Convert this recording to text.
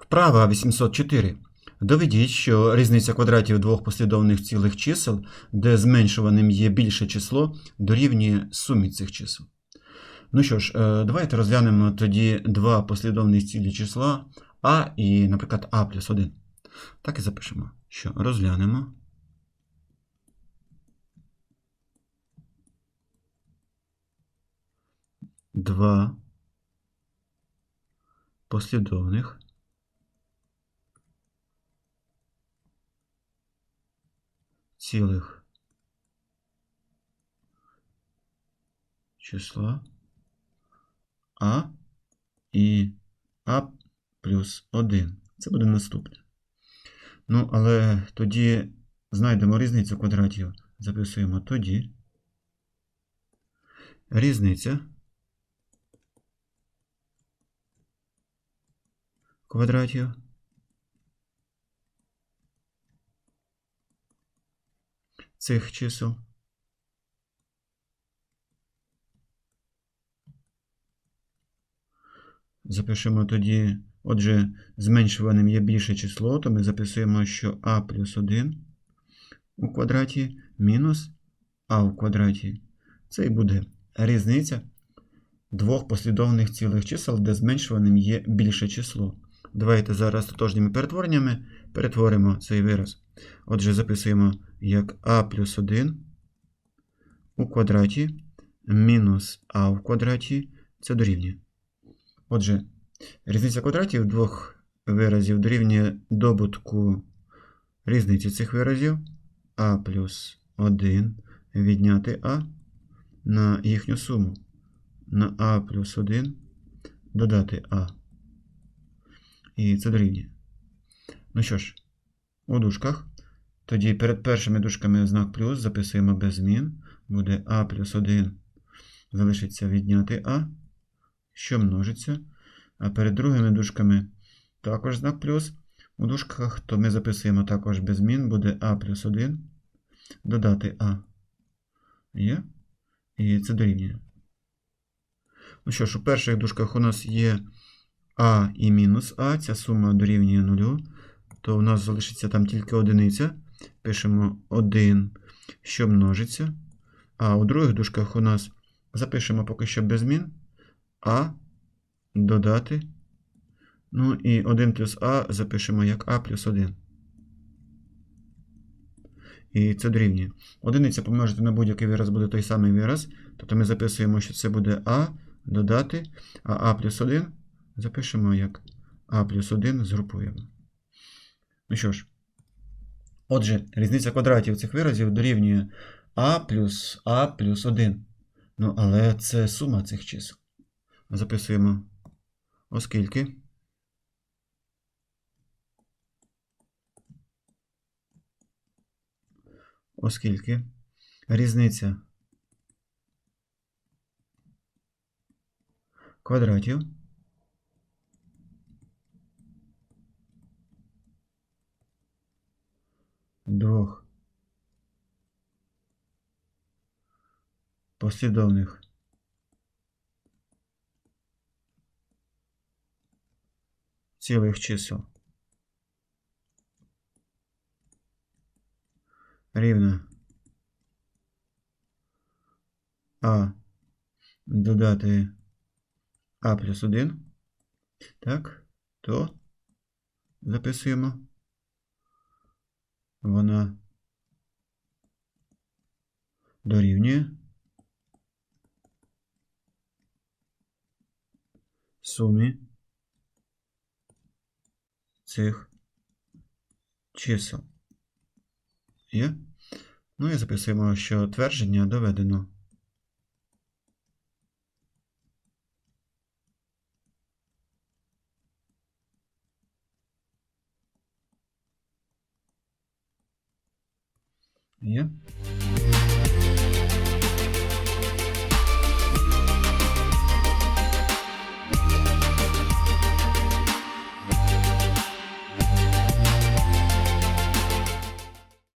Вправа 804. Доведіть, що різниця квадратів двох послідовних цілих чисел, де зменшуваним є більше число, дорівнює сумі цих чисел. Ну що ж, е, давайте розглянемо тоді два послідовних цілі числа а і, наприклад, а плюс 1. Так і запишемо, що розглянемо. Два послідовних цілих числа а і а плюс 1. Це буде наступне. Ну, але тоді знайдемо різницю квадратів. Записуємо тоді. Різниця квадратів цих чисел Запишемо тоді, отже, зменшуваним є більше число, то ми записуємо, що а плюс 1 у квадраті мінус а у квадраті. Це і буде різниця двох послідовних цілих чисел, де зменшуваним є більше число. Давайте зараз тотожніми перетвореннями перетворимо цей вираз. Отже, записуємо як а плюс 1 у квадраті мінус а в квадраті це дорівнює. Отже, різниця квадратів двох виразів дорівнює добутку різниці цих виразів а плюс 1 відняти а на їхню суму. На а плюс 1 додати а. І це дорівнює. Ну що ж, у дужках. Тоді перед першими дужками знак плюс записуємо без змін. Буде а плюс 1 залишиться відняти а, що множиться. А перед другими дужками також знак плюс. У дужках то ми записуємо також без змін, буде а плюс 1 додати а. Є? І це дорівнює. Ну що ж, у перших дужках у нас є а і мінус а, ця сума дорівнює 0, то у нас залишиться там тільки одиниця. Пишемо 1, що множиться. А у других дужках у нас запишемо поки що без змін. А додати. Ну і 1 плюс А запишемо як А плюс 1. І це дорівнює. Одиниця помножити на будь-який вираз буде той самий вираз. Тобто ми записуємо, що це буде А додати, а А плюс 1 запишемо як А плюс 1 згрупуємо. Ну що ж, отже, різниця квадратів цих виразів дорівнює А плюс А плюс 1. Ну, але це сума цих чисел. Записуємо, оскільки. Оскільки різниця квадратів двох послідовних. Цілих чисел. Рівна А. Додати А плюс 1, так, то записуємо. Вона дорівнює сумі цих чисел. Є? Ну і записуємо, що твердження доведено. Є?